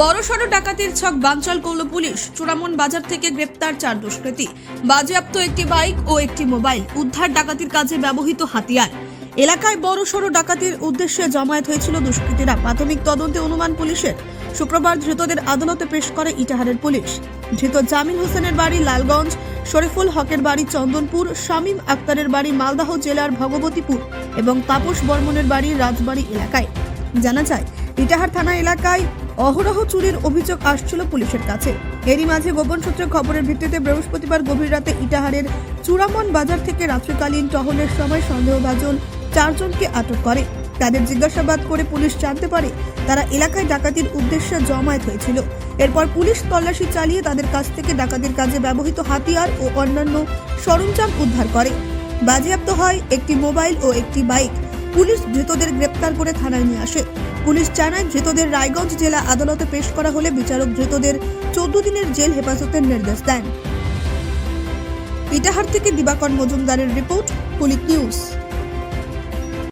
বড়সড় ডাকাতির ছক বাঞ্চল করল পুলিশ। চূড়ামন বাজার থেকে গ্রেপ্তার চার দুষ্কৃতী। বাজেয়াপ্ত একটি বাইক ও একটি মোবাইল উদ্ধার ডাকাতির কাজে ব্যবহৃত হাতিয়ার। এলাকায় বড়সড় ডাকাতির উদ্দেশ্যে জমায়েত হয়েছিল দুষ্কৃতীরা। প্রাথমিক তদন্তে অনুমান পুলিশের শুক্রবার ধৃতদের আদালতে পেশ করে ইটাহারের পুলিশ। ধৃত জামিল হোসেনের বাড়ি লালগঞ্জ, শরীফুল হকের বাড়ি চন্দনপুর, শামীম আক্তারের বাড়ি মালদাহ জেলার ভগবতীপুর এবং তাপস বর্মনের বাড়ি রাজবাড়ি এলাকায়। জানা যায় ইটাহার থানা এলাকায় অহরহ চুরির অভিযোগ আসছিল পুলিশের কাছে। এরই মাঝে গোপন সূত্রে খবরের ভিত্তিতে বৃহস্পতিবার গভীর রাতে ইটাহারের চূড়ামন বাজার থেকে রাত্রিকালীন টহলের সময় সন্দেহভাজন চারজনকে আটক করে। তাদের জিজ্ঞাসাবাদ করে পুলিশ জানতে পারে তারা এলাকায় ডাকাতির উদ্দেশ্যে জমায়েত হয়েছিল। এরপর পুলিশ তল্লাশি চালিয়ে তাদের কাছ থেকে ডাকাতির কাজে ব্যবহৃত হাতিয়ার ও অন্যান্য সরঞ্জাম উদ্ধার করে। বাজেয়াপ্ত হয় একটি মোবাইল ও একটি বাইক। পুলিশ ধৃতদের গ্রেপ্তার করে থানায় নিয়ে আসে। পুলিশ জানায় ধৃতদের রায়গঞ্জ জেলা আদালতে পেশ করা হলে বিচারক ধৃতদের চোদ্দ দিনের জেল হেফাজতের নির্দেশ দেন। ইটাহার থেকে দিবাকর মজুমদারের রিপোর্ট পুলিশ নিউজ।